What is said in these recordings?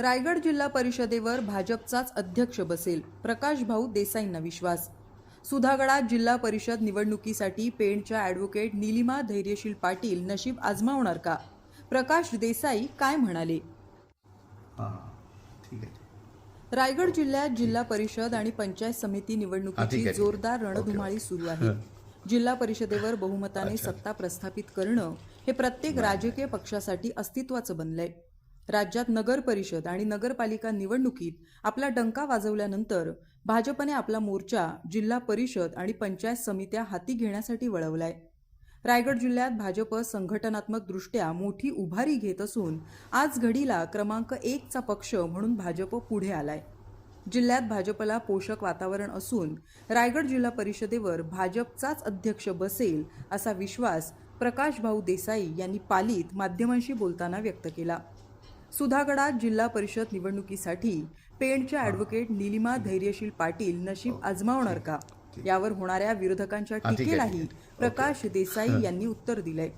रायगड जिल्हा परिषदेवर भाजपचाच अध्यक्ष बसेल. प्रकाश भाऊ देसाईंना विश्वास. सुधागडात जिल्हा परिषद निवडणुकीसाठी पेणच्या ॲडव्होकेट निलिमा धैर्यशील पाटील नशीब आजमावणार का? प्रकाश देसाई काय म्हणाले? रायगड जिल्ह्यात जिल्हा परिषद आणि पंचायत समिती निवडणुकीची. जोरदार रणधुमाळी सुरू आहे. जिल्हा परिषदेवर बहुमताने सत्ता प्रस्थापित करणं हे प्रत्येक राजकीय पक्षासाठी अस्तित्वाचं बनलंय. राज्यात नगर परिषद आणि नगरपालिका निवडणुकीत आपला डंका वाजवल्यानंतर भाजपने आपला मोर्चा जिल्हा परिषद आणि पंचायत समित्या हाती घेण्यासाठी वळवलाय. रायगड जिल्ह्यात भाजप संघटनात्मक दृष्ट्या मोठी उभारी घेत असून आज घडीला क्रमांक एकचा पक्ष म्हणून भाजप पुढे आलाय. जिल्ह्यात भाजपला पोषक वातावरण असून रायगड जिल्हा परिषदेवर भाजपचाच अध्यक्ष बसेल असा विश्वास प्रकाश भाऊ देसाई यांनी पालीत माध्यमांशी बोलताना व्यक्त केला. सुधागडात जिल्हा परिषद निवडणुकीसाठी पेणच्या ॲडव्होकेट निलिमा धैर्यशील पाटील नशीब आजमावणार का? यावर होणाऱ्या विरोधकांच्या टीकेलाही. प्रकाश देसाई यांनी उत्तर दिलंय.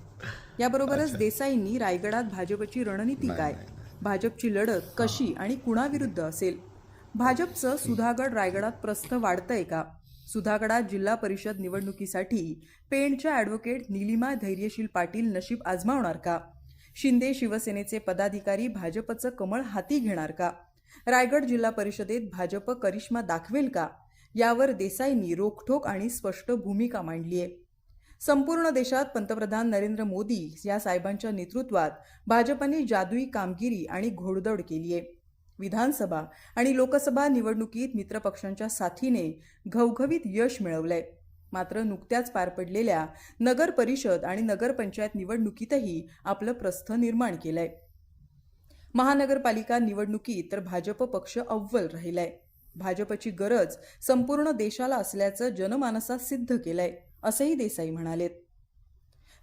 याबरोबरच देसाईंनी रायगडात भाजपची रणनीती काय. भाजपची लढत कशी आणि कुणाविरुद्ध असेल? भाजपचं सुधागड रायगडात प्रस्थ वाढतंय का? सुधागडात जिल्हा परिषद निवडणुकीसाठी पेणच्या ॲडव्होकेट निलिमा धैर्यशील पाटील नशीब आजमावणार का? शिंदे शिवसेनेचे पदाधिकारी भाजपचं कमळ हाती घेणार का? रायगड जिल्हा परिषदेत भाजप करिश्मा दाखवेल का? यावर देसाईंनी रोखठोक आणि स्पष्ट भूमिका मांडली आहे. संपूर्ण देशात पंतप्रधान नरेंद्र मोदी या साहेबांच्या नेतृत्वात भाजपने जादुई कामगिरी आणि घोडदौड केली आहे. विधानसभा आणि लोकसभा निवडणुकीत मित्रपक्षांच्या साथीने घवघवीत यश मिळवलंय. मात्र नुकत्याच पार पडलेल्या नगर परिषद आणि नगरपंचायत निवडणुकीतही आपलं प्रस्थ निर्माण केलंय. महानगरपालिका निवडणुकीत तर भाजप पक्ष अव्वल राहिलाय. भाजपची गरज संपूर्ण देशाला असल्याचं जनमानसात सिद्ध केलंय असंही देसाई म्हणालेत.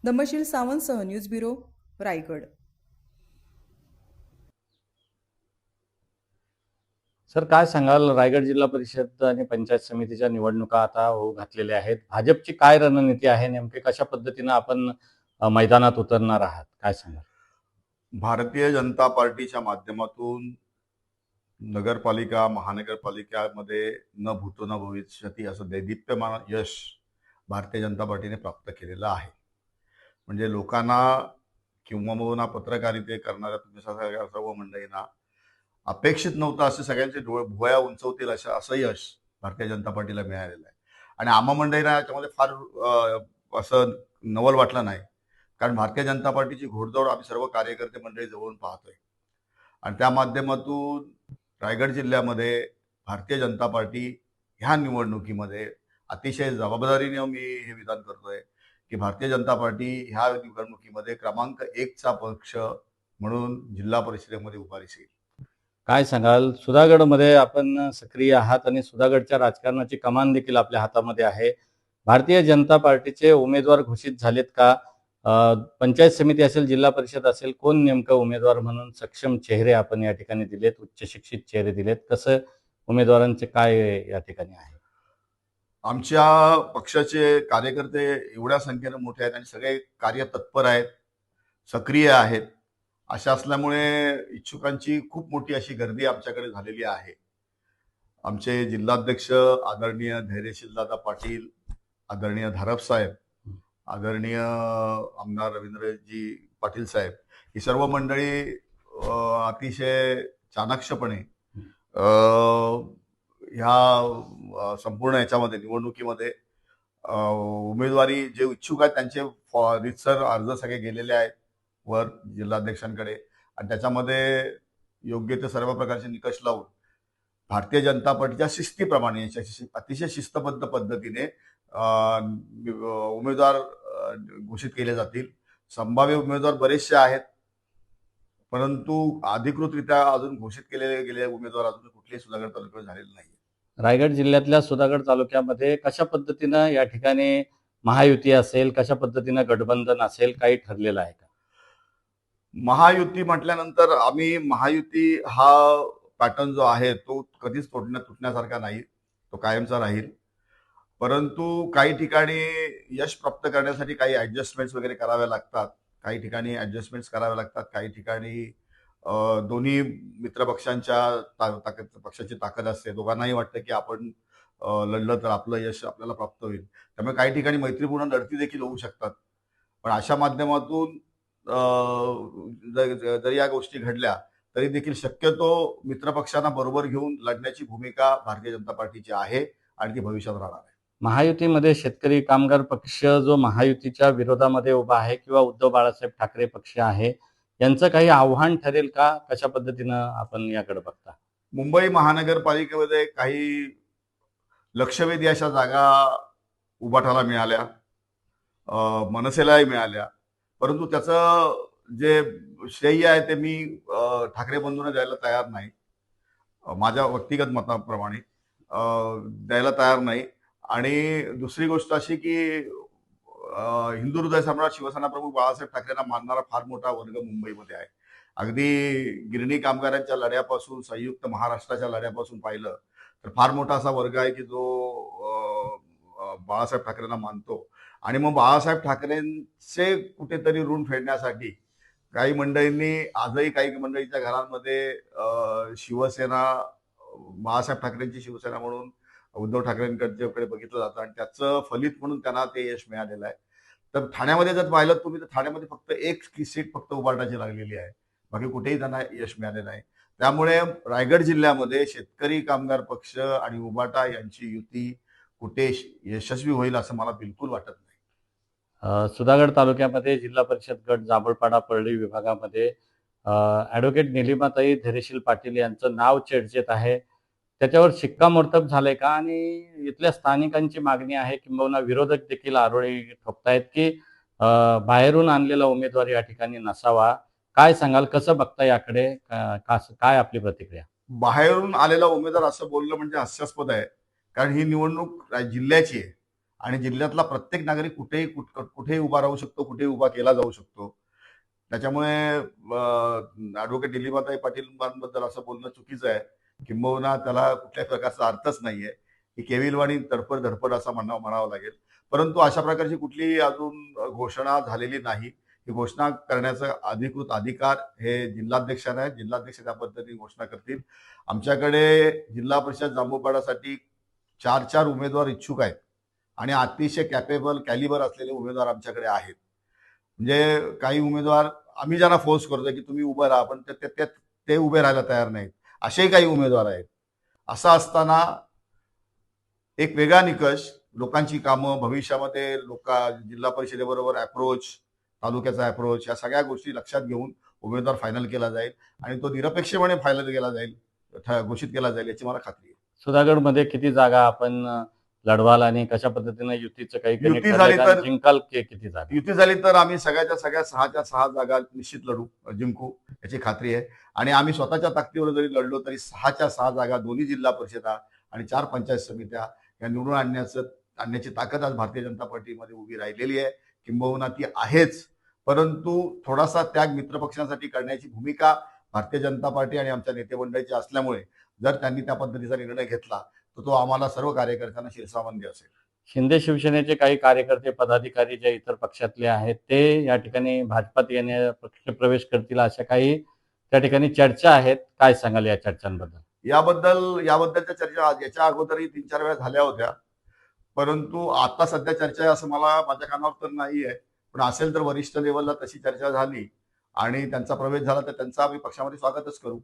दमशील सावंतसह न्यूज ब्युरो रायगड. सर काय सांगाल? रायगड जिल्हा परिषद आणि पंचायत समितीच्या निवडणुका आता होऊ घातलेल्या आहेत. भाजपची काय रणनीती आहे? नेमके कशा पद्धतीनं आपण मैदानात उतरणार आहात? काय सांगाल? भारतीय जनता पार्टीच्या माध्यमातून नगरपालिका महानगरपालिकामध्ये न भूतो न भविष्यती असं दैदिप्यमान यश भारतीय जनता पार्टीने प्राप्त केलेलं आहे. म्हणजे लोकांना किंवा पत्रकारिते करणाऱ्या तुम्ही सगळ्या सर्व मंडळींना अपेक्षित नव्हतं असे सगळ्यांचे डोळे भुवया उंचवतील असं असं यश भारतीय जनता पार्टीला मिळालेलं आहे. आणि आम्हा मंडळींना याच्यामध्ये फार असं नवल वाटलं नाही. कारण भारतीय जनता पार्टीची घोडदौड आम्ही सर्व कार्यकर्ते मंडळी जवळून पाहतोय. आणि त्या माध्यमातून रायगड जिल्ह्यामध्ये भारतीय जनता पार्टी ह्या निवडणुकीमध्ये अतिशय जबाबदारीने मी हे विधान करतोय की भारतीय जनता पार्टी ह्या निवडणुकीमध्ये क्रमांक एकचा पक्ष म्हणून जिल्हा परिषदेमध्ये उभारीस येईल. काय सांगाल? सुधागडमध्ये आपण सक्रिय आहात आणि सुधागडच्या राजकारणाची कमान देखील आपल्या हातामध्ये आहे. भारतीय जनता पार्टीचे उमेदवार घोषित झालेत का? पंचायत समिती असेल जिल्हा परिषद असेल कोण नेमकं उमेदवार म्हणून सक्षम चेहरे आपण या ठिकाणी दिलेत उच्च शिक्षित चेहरे दिलेत? कसं उमेदवारांचे काय या ठिकाणी आहे? आमच्या पक्षाचे कार्यकर्ते एवढ्या संख्येनं मोठे आहेत आणि सगळे कार्य तत्पर आहेत सक्रिय आहेत. अशा असल्यामुळे इच्छुकांची खूप मोठी अशी गर्दी आमच्याकडे झालेली आहे. आमचे जिल्हाध्यक्ष आदरणीय धैर्यशील दादा पाटील आदरणीय धारप साहेब आदरणीय आमदार रवींद्रजी पाटील साहेब ही सर्व मंडळी अतिशय चाणाक्षपणे ह्या संपूर्ण याच्यामध्ये निवडणुकीमध्ये उमेदवारी जे इच्छुक आहेत त्यांचे फॉ- रितसर अर्ज सगळे गेलेले आहेत. वर जिल्हाध्यक्षांकडे. आणि त्याच्यामध्ये योग्य ते सर्व प्रकारचे निकष लावून भारतीय जनता पार्टीच्या शिस्तीप्रमाणे अतिशय शिस्तबद्ध पद्धतीने उमेदवार घोषित केले जातील. संभाव्य उमेदवार बरेचसे आहेत. परंतु अधिकृतरित्या अजून घोषित केलेले गेलेले उमेदवार अजून कुठलेही सुधागड तालुक्यात झालेले नाही रायगड जिल्ह्यातल्या सुधागड तालुक्यामध्ये कशा पद्धतीनं या ठिकाणी महायुती असेल कशा पद्धतीनं गठबंधन असेल काही ठरलेलं आहे का? महायुती म्हटल्यानंतर आम्ही महायुती हा पॅटर्न जो आहे तो कधीच तोडण्या तुटण्यासारखा नाही तो कायमचा राहील. परंतु काही ठिकाणी यश प्राप्त करण्यासाठी काही ॲडजस्टमेंट्स वगैरे कराव्या लागतात काही ठिकाणी ॲडजस्टमेंट्स कराव्या लागतात काही ठिकाणी दोन्ही मित्र पक्षांच्या ताकद पक्षाची ताकद असते. दोघांनाही वाटतं की आपण लढलं तर आपलं यश आपल्याला प्राप्त होईल. त्यामुळे काही ठिकाणी मैत्रीपूर्ण लढती देखील होऊ शकतात. पण अशा माध्यमातून जरी या गोष्टी घडल्या तरी देखील शक्यतो मित्रपक्षांना बरोबर घेऊन लढण्याची भूमिका भारतीय जनता पार्टीची आहे आणि ती भविष्यात राहणार आहे. महायुतीमध्ये शेतकरी कामगार पक्ष जो महायुतीच्या विरोधामध्ये उभा आहे किंवा उद्धव बाळासाहेब ठाकरे पक्ष आहे यांचं काही आव्हान ठरेल का? कशा पद्धतीनं आपण याकडे बघता? मुंबई महानगरपालिकेमध्ये काही लक्षवेधी अशा जागा उभाटाला मिळाल्या मनसेलाही मिळाल्या. परंतु त्याचं जे श्रेय आहे ते मी ठाकरे बंधूंना द्यायला तयार नाही. माझ्या व्यक्तिगत मताप्रमाणे द्यायला तयार नाही. आणि दुसरी गोष्ट अशी की हिंदू हृदय सम्राट शिवसेना प्रमुख बाळासाहेब ठाकरेंना मानणारा फार मोठा वर्ग मुंबईमध्ये आहे. अगदी गिरणी कामगारांच्या लढ्यापासून संयुक्त महाराष्ट्राच्या लढ्यापासून पाहिलं तर फार मोठा असा वर्ग आहे की जो बाळासाहेब ठाकरेंना मानतो. आणि मग बाळासाहेब ठाकरेंचे कुठेतरी ऋण फेडण्यासाठी काही मंडळींनी आजही काही मंडळींच्या घरांमध्ये शिवसेना बाळासाहेब ठाकरेंची शिवसेना म्हणून उद्धव ठाकरेंकडे बघितलं जातं आणि त्याचं फलित म्हणून त्यांना ते यश मिळालेलं आहे. तर ठाण्यामध्ये जर पाहिलं तुम्ही तर ठाण्यामध्ये फक्त एक सीट फक्त उभारण्याची लागलेली आहे. बाकी कुठेही त्यांना यश मिळालेलं आहे त्यामुळे रायगड जिल्ह्यामध्ये शेतकरी कामगार पक्ष आणि उबाटा यांची युती कुठे यशस्वी होईल असं मला बिलकुल वाटत नाही. सुधागड तालुक्यामध्ये जिल्हा परिषद गट जांभळपाडा परळी विभागामध्ये ॲडव्होकेट निलिमाताई धैर्यशील पाटील यांचं नाव चर्चेत आहे. त्याच्यावर शिक्कामोर्तब झालंय का? आणि इथल्या स्थानिकांची मागणी आहे किंबहुना विरोधक देखील आरोळी ठोकतायत की बाहेरून आणलेला उमेदवार या ठिकाणी नसावा. काय सांगाल? कसं बघता याकडे? काय आपली प्रतिक्रिया? बाहेरून आलेला उमेदवार असं बोलणं म्हणजे हास्यास्पद आहे. कारण ही निवडणूक जिल्ह्याची आहे. आणि जिल्ह्यातला प्रत्येक नागरिक कुठेही कुठ- कुठेही उभा राहू शकतो कुठेही उभा केला जाऊ शकतो. त्याच्यामुळे ॲडव्होकेट दिलीपाताई पाटीलबद्दल असं बोलणं चुकीचं आहे. किंबहुना त्याला कुठल्याही प्रकारचा अर्थच नाहीये. की केविलवाणी तडपड धडपड असं म्हणावं म्हणावं लागेल. परंतु अशा प्रकारची कुठलीही अजून घोषणा झालेली नाही. ही घोषणा करण्याचा अधिकृत अधिकार हे जिल्हाध्यक्षांना आहे. जिल्हाध्यक्ष त्या पद्धतीने घोषणा करतील. आमच्याकडे जिल्हा परिषद जांभूपाडासाठी चार चार उमेदवार इच्छुक आहेत. आणि अतिशय कॅपेबल कॅलिबर असलेले उमेदवार आमच्याकडे आहेत. म्हणजे काही उमेदवार आम्ही ज्यांना फोर्स करतोय की तुम्ही उभं राहा पण ते- ते- ते- उभे राहायला तयार नाहीत. असेही काही उमेदवार आहेत. असं असताना एक वेगळा निकष लोकांची कामं भविष्यामध्ये लोक जिल्हा परिषदेबरोबर अप्रोच तालुक्याचा अप्रोच या सगळ्या गोष्टी लक्षात घेऊन उमेदवार फायनल केला जाईल आणि तो निरपेक्षपणे फायनल केला जाईल घोषित केला जाईल याची मला खात्री आहे. सुधागडमध्ये किती जागा आपण लढवाल आणि कशा पद्धतीने युतीचं काही युती झाली? तर- जिंकाल की किती जागा? युती झाली तर आम्ही सगळ्याच्या सगळ्या सहाच्या सहा जागा निश्चित लढू जिंकू याची खात्री आहे. आणि आम्ही स्वतःच्या ताकदीवर जरी लढलो तरी सहाच्या सहा जागा दोन्ही जिल्हा परिषदा आणि चार पंचायत समित्या या निवडून आणण्याचं आणण्याची ताकद आज भारतीय जनता पार्टीमध्ये उभी राहिलेली आहे. किंबहुना ती आहेच. परंतु थोडासा त्याग मित्रपक्षांसाठी करण्याची भूमिका भारतीय जनता पार्टी आणि आमच्या नेते मंडळीची असल्यामुळे जर त्यांनी त्या पद्धतीचा निर्णय घेतला तर तो आम्हाला सर्व कार्यकर्त्यांना शिरसावंदी असेल. शिंदे शिवसेनेचे काही कार्यकर्ते पदाधिकारी जे इतर पक्षातले आहेत ते या ठिकाणी भाजपात येणे पक्ष प्रवेश करतील अशा काही त्या ठिकाणी चर्चा आहेत. काय सांगाल या चर्चांबद्दल? याबद्दल याबद्दलच्या चर्चा याच्या अगोदरही तीन चार वेळा झाल्या होत्या. परंतु आता सध्या चर्चा आहे असं मला माझ्या कानावर तर नाही आहे पण असेल तर वरिष्ठ लेवलला तशी चर्चा झाली आणि त्यांचा प्रवेश झाला तर त्यांचा आम्ही पक्षामध्ये स्वागतच करू.